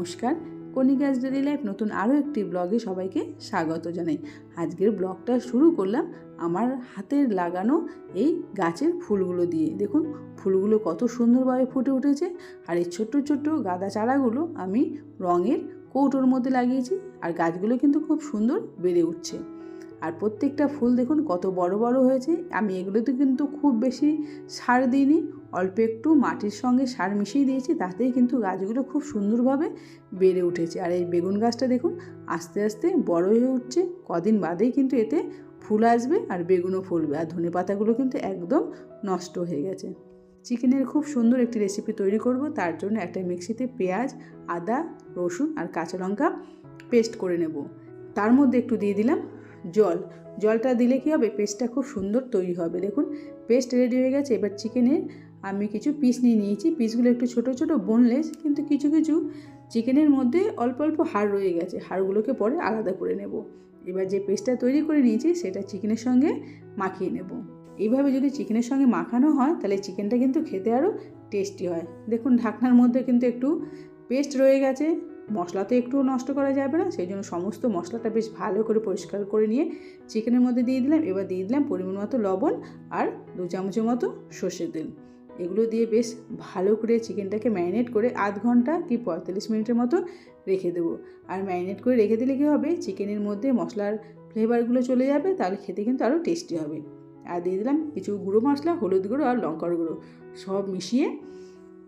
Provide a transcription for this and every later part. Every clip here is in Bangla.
নমস্কার। কণিকাজ ডেলি লাইফ নতুন আরও একটি ব্লগে সবাইকে স্বাগত জানাই। আজকের ব্লগটা শুরু করলাম আমার হাতের লাগানো এই গাছের ফুলগুলো দিয়ে। দেখুন, ফুলগুলো কত সুন্দরভাবে ফুটে উঠেছে আর এই ছোট্ট ছোট্ট গাঁদা চারাগুলো আমি রঙের কৌটোর মধ্যে লাগিয়েছি আর গাছগুলো কিন্তু খুব সুন্দর বেড়ে উঠছে। আর প্রত্যেকটা ফুল দেখুন কত বড় বড় হয়েছে। আমি এগুলোতে কিন্তু খুব বেশি সার দিইনি অল্প একটু মাটির সঙ্গে সার মিশিয়ে দিয়েছি, তাতেই কিন্তু গাছগুলো খুব সুন্দরভাবে বেড়ে উঠেছে। আর এই বেগুন গাছটা দেখুন, আস্তে আস্তে বড় হয়ে উঠছে। কদিন বাদেই কিন্তু এতে ফুল আসবে আর বেগুনও ফুলবে আর ধনে পাতাগুলো কিন্তু একদম নষ্ট হয়ে গেছে। চিকেনের খুব সুন্দর একটি রেসিপি তৈরি করব, তার জন্য একটা মিক্সিতে পেঁয়াজ, আদা, রসুন আর কাঁচা লঙ্কা পেস্ট করে নেব। তার মধ্যে একটু দিয়ে দিলাম জল। জলটা দিলে কি হবে, পেস্টটা খুব সুন্দর তৈরি হবে। দেখুন, পেস্ট রেডি হয়ে গেছে। এবার চিকেনের আমি কিছু পিস নিয়ে নিয়েছি। পিসগুলো একটু ছোট ছোট বোনলেস কিন্তু কিছু কিছু চিকেনের মধ্যে অল্প অল্প হাড় রয়ে গেছে। হাড়গুলোকে পরে আলাদা করে নেব। এবার যে পেস্টটা তৈরি করে নিয়েছি, সেটা চিকেনের সঙ্গে মাখিয়ে নেব। এইভাবে যদি চিকেনের সঙ্গে মাখানো হয়, তাহলে চিকেনটা কিন্তু খেতে আরও টেস্টি হয়। দেখুন, ঢাকনার মধ্যে কিন্তু একটু পেস্ট রয়ে গেছে। মশলা তো একটু নষ্ট করা যাবে না, সেই জন্য সমস্ত মশলাটা বেশ ভালো করে পরিষ্কার করে নিয়ে চিকেনের মধ্যে দিয়ে দিলাম। এবার দিয়ে দিলাম পরিমাণ মতো লবণ আর দু চামচের মতো সর্ষের তেল। এগুলো দিয়ে বেশ ভালো করে চিকেনটাকে ম্যারিনেট করে আধ ঘণ্টা কি পঁয়তাল্লিশ মিনিটের মতো রেখে দেবো। আর ম্যারিনেট করে রেখে দিলে কী হবে? চিকেনের মধ্যে মশলার ফ্লেভারগুলো চলে যাবে, তাহলে খেতে কিন্তু আরও টেস্টি হবে। আর দিয়ে দিলাম কিছু গুঁড়ো মশলা, হলুদ গুঁড়ো আর লঙ্কার গুঁড়ো, সব মিশিয়ে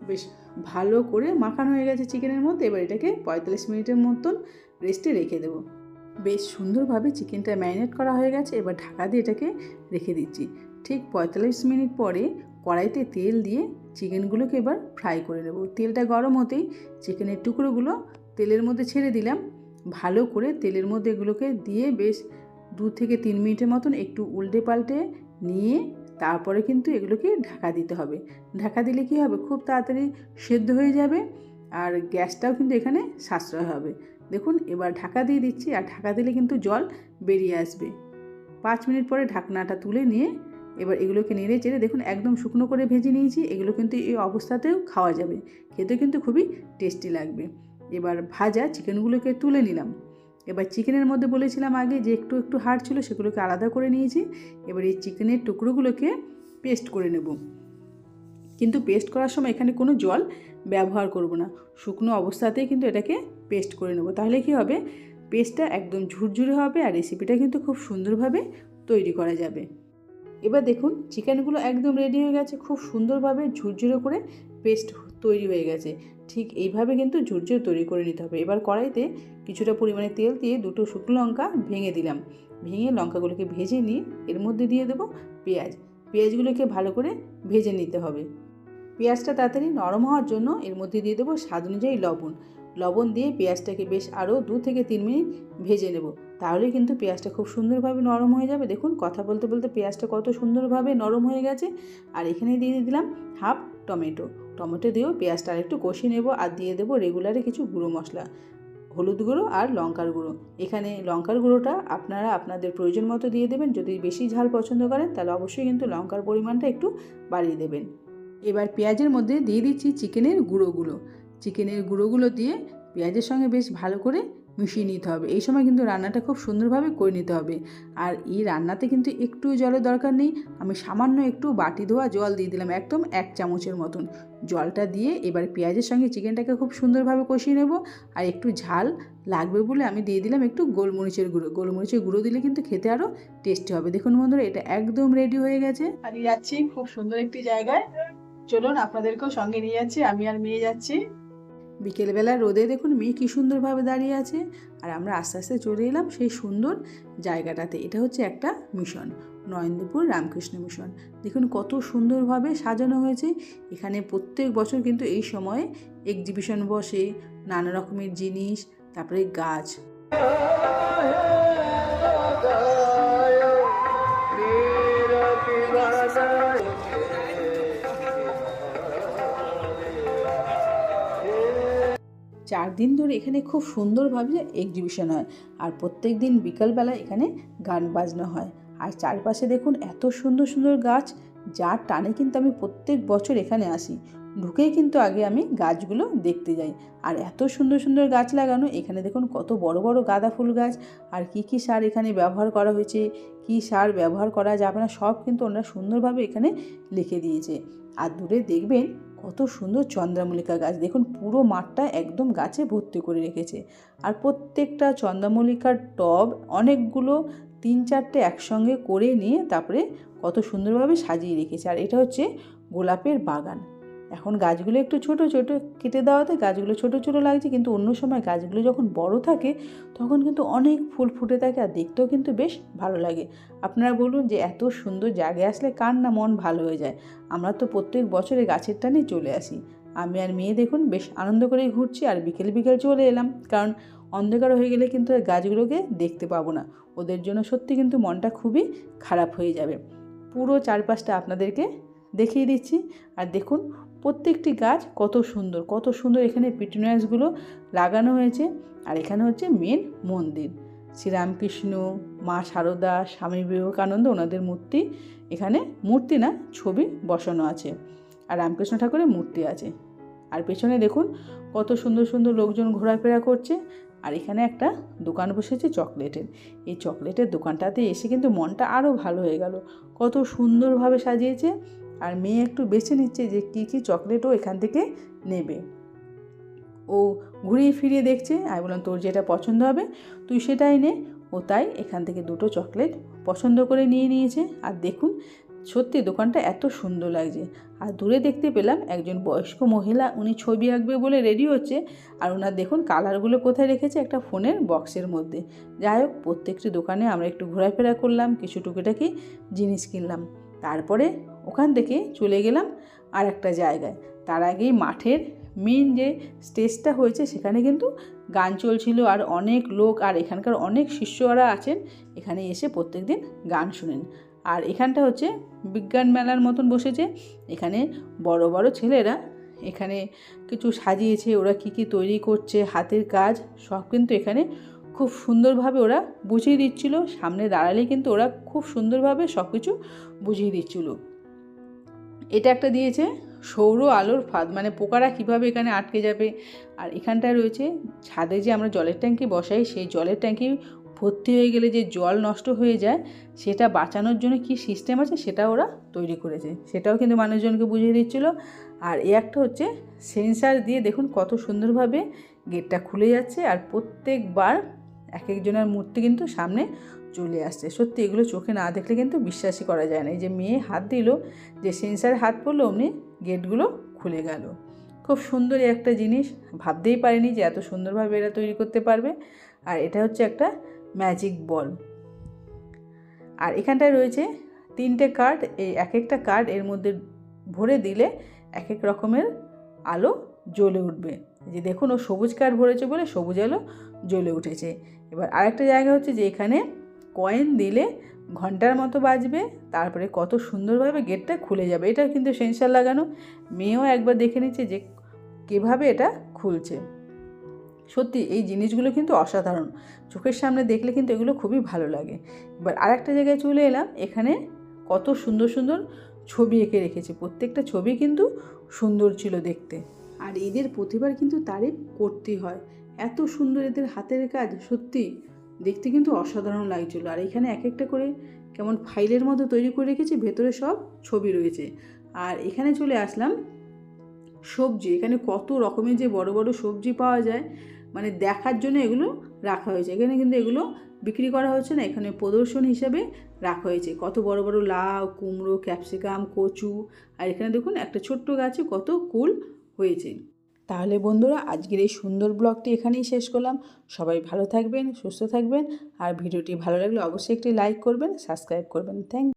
বেশ ভালো করে মাখানো হয়ে গেছে চিকেনের মধ্যে। এবার এটাকে পঁয়তাল্লিশ মিনিটের মতন রেস্টে রেখে দেবো। বেশ সুন্দরভাবে চিকেনটা ম্যারিনেট করা হয়ে গেছে। এবার ঢাকা দিয়ে এটাকে রেখে দিচ্ছি। ঠিক পঁয়তাল্লিশ মিনিট পরে কড়াইতে তেল দিয়ে চিকেনগুলোকে এবার ফ্রাই করে নেব। তেলটা গরম হতেই চিকেনের টুকরোগুলো তেলের মধ্যে ছেড়ে দিলাম। ভালো করে তেলের মধ্যে এগুলোকে দিয়ে বেশ দু থেকে তিন মিনিটের মতন একটু উল্টে পাল্টে নিয়ে তারপরে কিন্তু এগুলোকে ঢাকা দিতে হবে। ঢাকা দিলে কী হবে? খুব তাড়াতাড়ি সেদ্ধ হয়ে যাবে আর গ্যাসটাও কিন্তু এখানে সাশ্রয় হবে। দেখুন, এবার ঢাকা দিয়ে দিচ্ছি আর ঢাকা দিলে কিন্তু জল বেরিয়ে আসবে। পাঁচ মিনিট পরে ঢাকনাটা তুলে নিয়ে এবার এগুলোকে নেড়ে চেড়ে দেখুন একদম শুকনো করে ভেজে নিয়েছি। এগুলো কিন্তু এই অবস্থাতেও খাওয়া যাবে। খেতে কিন্তু খুবই টেস্টি লাগবে। এবার ভাজা চিকেনগুলোকে তুলে নিলাম। এবার চিকেনের মধ্যে বলেছিলাম আগে যে একটু একটু হাড় ছিল সেগুলোকে আলাদা করে নিয়েছি। এবার এই চিকেনের টুকরোগুলোকে পেস্ট করে নেব। কিন্তু পেস্ট করার সময় এখানে কোনো জল ব্যবহার করব না। শুকনো অবস্থাতেই কিন্তু এটাকে পেস্ট করে নেব। তাহলে কি হবে? পেস্টটা একদম ঝুরঝুরে হবে আর রেসিপিটা কিন্তু খুব সুন্দরভাবে তৈরি করা যাবে। এবার দেখুন, চিকেনগুলো একদম রেডি হয়ে গেছে, খুব সুন্দরভাবে ঝুরঝুরে করে পেস্ট তৈরি হয়ে গেছে। ঠিক এইভাবে কিন্তু ঝুরঝুরে তৈরি করে নিতে হবে। এবার কড়াইতে কিছুটা পরিমাণে তেল দিয়ে দুটো শুকনো লঙ্কা ভেঙে দিলাম। ভেঙে লঙ্কাগুলোকে ভেজে নিয়ে এর মধ্যে দিয়ে দেবো পেঁয়াজ। পেঁয়াজগুলোকে ভালো করে ভেজে নিতে হবে। পেঁয়াজটা তাড়াতাড়ি নরম হওয়ার জন্য এর মধ্যে দিয়ে দেবো স্বাদ অনুযায়ী লবণ। লবণ দিয়ে পেঁয়াজটাকে বেশ আরও দু থেকে তিন মিনিট ভেজে নেব। তাহলে কিন্তু পেঁয়াজটা খুব সুন্দরভাবে নরম হয়ে যাবে। দেখুন, কথা বলতে বলতে পেঁয়াজটা কত সুন্দরভাবে নরম হয়ে গেছে। আর এখানে দিয়ে দিলাম হাফ টমেটো। টমেটো দিয়েও পেঁয়াজটা আর একটু কষিয়ে নেব আর দিয়ে দেবো রেগুলারে কিছু গুঁড়ো মশলা, হলুদ গুঁড়ো আর লঙ্কার গুঁড়ো। এখানে লঙ্কার গুঁড়োটা আপনারা আপনাদের প্রয়োজন মতো দিয়ে দেবেন। যদি বেশি ঝাল পছন্দ করেন, তাহলে অবশ্যই কিন্তু লঙ্কার পরিমাণটা একটু বাড়িয়ে দেবেন। এবার পেঁয়াজের মধ্যে দিয়ে দিচ্ছি চিকেনের গুঁড়োগুলো। চিকেনের গুঁড়োগুলো দিয়ে পেঁয়াজের সঙ্গে বেশ ভালো করে মিশিয়ে নিতে হবে। এই সময় কিন্তু রান্নাটা খুব সুন্দরভাবে করে নিতে হবে। আর এই রান্নাতে কিন্তু একটু জলের দরকার নেই। আমি সামান্য একটু বাটি ধোয়া জল দিয়ে দিলাম একদম এক চামচের মতন। জলটা দিয়ে এবার পেঁয়াজের সঙ্গে চিকেনটাকে খুব সুন্দরভাবে কষিয়ে নেব। আর একটু ঝাল লাগবে বলে আমি দিয়ে দিলাম একটু গোলমরিচের গুঁড়ো। গোলমরিচের গুঁড়ো দিলে কিন্তু খেতে আরও টেস্টি হবে। দেখুন বন্ধুরা, এটা একদম রেডি হয়ে গেছে। আমি যাচ্ছি খুব সুন্দর একটি জায়গায়। চলুন আপনাদেরকেও সঙ্গে নিয়ে যাচ্ছি। আমি আর মেয়ে যাচ্ছি। বিকেলবেলা রোদে দেখুন মেয়ে কী সুন্দরভাবে দাঁড়িয়ে আছে। আর আমরা আস্তে আস্তে চলে এলাম সেই সুন্দর জায়গাটাতে। এটা হচ্ছে একটা মিশন নয়নদপুর রামকৃষ্ণ মিশন। দেখুন কত সুন্দরভাবে সাজানো হয়েছে। এখানে প্রত্যেক বছর কিন্তু এই সময়ে এক্সিবিশন বসে, নানা রকমের জিনিস, তারপরে গাছ। চার দিন ধরে এখানে খুব সুন্দরভাবে এক্সিবিশন হয়। আর প্রত্যেক দিন বিকালবেলা এখানে গান বাজনা হয়। আর চারপাশে দেখুন এত সুন্দর সুন্দর গাছ, যার টানে কিন্তু আমি প্রত্যেক বছর এখানে আসি। ঢুকেই কিন্তু আগে আমি গাছগুলো দেখতে যাই। আর এত সুন্দর সুন্দর গাছ লাগানো, এখানে দেখুন কত বড় বড় গাঁদা ফুল গাছ, আর কি কি সার এখানে ব্যবহার করা হয়েছে, কি সার ব্যবহার করা যাবে না, সব কিন্তু ওনারা সুন্দরভাবে এখানে লিখে দিয়েছে। আর দূরে দেখবেন কত সুন্দর চন্দ্রমল্লিকা গাছ। দেখুন, পুরো মাঠটা একদম গাছে ভর্তি করে রেখেছে। আর প্রত্যেকটা চন্দ্রমল্লিকার টব অনেকগুলো তিন চারটে একসঙ্গে করে নিয়ে তারপরে কত সুন্দরভাবে সাজিয়ে রেখেছে। আর এটা হচ্ছে গোলাপের বাগান। এখন গাছগুলো একটু ছোট ছোট কেটে দেওয়াতে গাছগুলো ছোট ছোট লাগছে, কিন্তু অন্য সময় গাছগুলো যখন বড় থাকে, তখন কিন্তু অনেক ফুল ফুটে থাকে আর দেখতেও কিন্তু বেশ ভালো লাগে। আপনারা বলুন যে এত সুন্দর জায়গায় আসলে কার না মন ভালো হয়ে যায়? আমরা তো প্রত্যেক বছরে গাছের টানে চলে আসি। আমি আর মেয়ে দেখুন বেশ আনন্দ করেই ঘুরছি আর বিকেল বিকেল চলে এলাম। কারণ অন্ধকার হয়ে গেলে কিন্তু গাছগুলোকে দেখতে পাবো না। ওদের জন্য সত্যি কিন্তু মনটা খুবই খারাপ হয়ে যাবে। পুরো চারপাশটা আপনাদেরকে দেখিয়ে দিচ্ছি। আর দেখুন প্রত্যেকটি গাছ কত সুন্দর কত সুন্দর এখানে পিটুনিয়াসগুলো লাগানো হয়েছে। আর এখানে হচ্ছে মেন মন্দির। শ্রীরামকৃষ্ণ, মা সারদা, স্বামী বিবেকানন্দ ওনাদের মূর্তি, এখানে মূর্তি না, ছবি বসানো আছে। আর রামকৃষ্ণ ঠাকুরের মূর্তি আছে। আর পেছনে দেখুন কত সুন্দর সুন্দর লোকজন ঘোরাফেরা করছে। আর এখানে একটা দোকান বসেছে চকলেটের। এই চকলেটের দোকানটাতে এসে কিন্তু মনটা আরও ভালো হয়ে গেল। কত সুন্দরভাবে সাজিয়েছে। আর মেয়ে একটু বেছে নিচ্ছে যে কী কী চকলেটও এখান থেকে নেবে। ও ঘুরিয়ে ফিরিয়ে দেখছে, আমি বললাম, তোর যেটা পছন্দ হবে, তুই সেটাই নে। ও তাই এখান থেকে দুটো চকলেট পছন্দ করে নিয়ে নিয়েছে। আর দেখুন, সত্যি দোকানটা এত সুন্দর লাগছে। আর দূরে দেখতে পেলাম একজন বয়স্ক মহিলা, উনি ছবি আঁকবে বলে রেডি হচ্ছে। আর ওনার দেখুন, কালারগুলো কোথায় রেখেছে একটা ফোনের বক্সের মধ্যে। যাই হোক, প্রত্যেকটি দোকানে আমরা একটু ঘোরাফেরা করলাম, কিছু টুকিটাকি জিনিস কিনলাম। তারপরে ওখান থেকে চলে গেলাম আর একটা জায়গায়। তার আগেই মাঠের মেন যে স্টেজটা হয়েছে সেখানে কিন্তু গান চলছিল আর অনেক লোক আর এখানকার অনেক শিষ্যরা আছেন। এখানে এসে প্রত্যেক দিন গান শুনেন। আর এখানটা হচ্ছে বিজ্ঞান মেলার মতন বসেছে। এখানে বড় বড় ছেলেরা এখানে কিছু সাজিয়েছে, ওরা কি কি তৈরি করছে, হাতের কাজ, সব কিন্তু এখানে খুব সুন্দরভাবে ওরা বুঝিয়ে দিচ্ছিল। সামনে দাঁড়ালে কিন্তু ওরা খুব সুন্দরভাবে সব কিছু বুঝিয়ে দিচ্ছিল। এটা একটা দিয়েছে সৌর আলোর ফাঁদ মানে পোকারা কীভাবে এখানে আটকে যাবে। আর এখানটায় রয়েছে ছাদে যে আমরা জলের ট্যাঙ্কি বসাই, সেই জলের ট্যাঙ্কি ভর্তি হয়ে গেলে যে জল নষ্ট হয়ে যায়, সেটা বাঁচানোর জন্য কি সিস্টেম আছে সেটা ওরা তৈরি করেছে। সেটাও কিন্তু মানুষজনকে বুঝিয়ে দিচ্ছিল। আর এ একটা হচ্ছে সেন্সার দিয়ে দেখুন কত সুন্দরভাবে গেটটা খুলে যাচ্ছে। আর প্রত্যেকবার এক একজনের মূর্তি কিন্তু সামনে চলে আসছে। সত্যি এগুলো চোখে না দেখলে কিন্তু বিশ্বাসই করা যায় না। এই যে মেয়ে হাত দিল, যে সেন্সার হাত পড়ল, অমনি গেটগুলো খুলে গেল। খুব সুন্দর এই একটা জিনিস। ভাবতেই পারিনি যে এত সুন্দরভাবে এরা তৈরি করতে পারবে। আর এটা হচ্ছে একটা ম্যাজিক বল আর এখানটায় রয়েছে তিনটে কার্ড এই এক একটা কার্ড এর মধ্যে ভরে দিলে এক এক রকমের আলো জ্বলে উঠবে। যে দেখুন, ও সবুজ কার্ড ভরেছে বলে সবুজ আলো জ্বলে উঠেছে। এবার আরেকটা জায়গা হচ্ছে যে এখানে কয়েন দিলে ঘণ্টার মতো বাজবে, তারপরে কত সুন্দরভাবে গেটটা খুলে যাবে। এটা কিন্তু সেন্সার লাগানো। মেয়েও একবার দেখে নিচ্ছে যে কীভাবে এটা খুলছে। সত্যি, এই জিনিসগুলো কিন্তু অসাধারণ। চোখের সামনে দেখলে কিন্তু এগুলো খুবই ভালো লাগে। এবার আরেকটা জায়গায় চলে এলাম। এখানে কত সুন্দর সুন্দর ছবি এঁকে রেখেছে। প্রত্যেকটা ছবি কিন্তু সুন্দর ছিল দেখতে। আর এদের প্রতিবার কিন্তু তারিফ করতেই হয়। এত সুন্দর এদের হাতের কাজ, সত্যি। দেখতে কিন্তু অসাধারণ লাগছিল। আর এখানে এক একটা করে কেমন ফাইলের মতো তৈরি করে রেখেছে, ভেতরে সব ছবি রয়েছে। আর এখানে চলে আসলাম সবজি। এখানে কত রকমের যে বড় বড় সবজি পাওয়া যায় মানে দেখার জন্য এগুলো রাখা হয়েছে। এখানে কিন্তু এগুলো বিক্রি করা হচ্ছে না, এখানে প্রদর্শন হিসাবে রাখা হয়েছে। কত বড় বড় লাউ, কুমড়ো, ক্যাপসিকাম, কচু, আর এখানে দেখুন একটা ছোট্ট গাছে কত কুল হয়েছে। তাহলে বন্ধুরা, আজকের এই সুন্দর ব্লগটি এখানেই শেষ করলাম। সবাই ভালো থাকবেন, সুস্থ থাকবেন, আর ভিডিওটি ভালো লাগলে অবশ্যই একটি লাইক করবেন, সাবস্ক্রাইব করবেন। থ্যাংক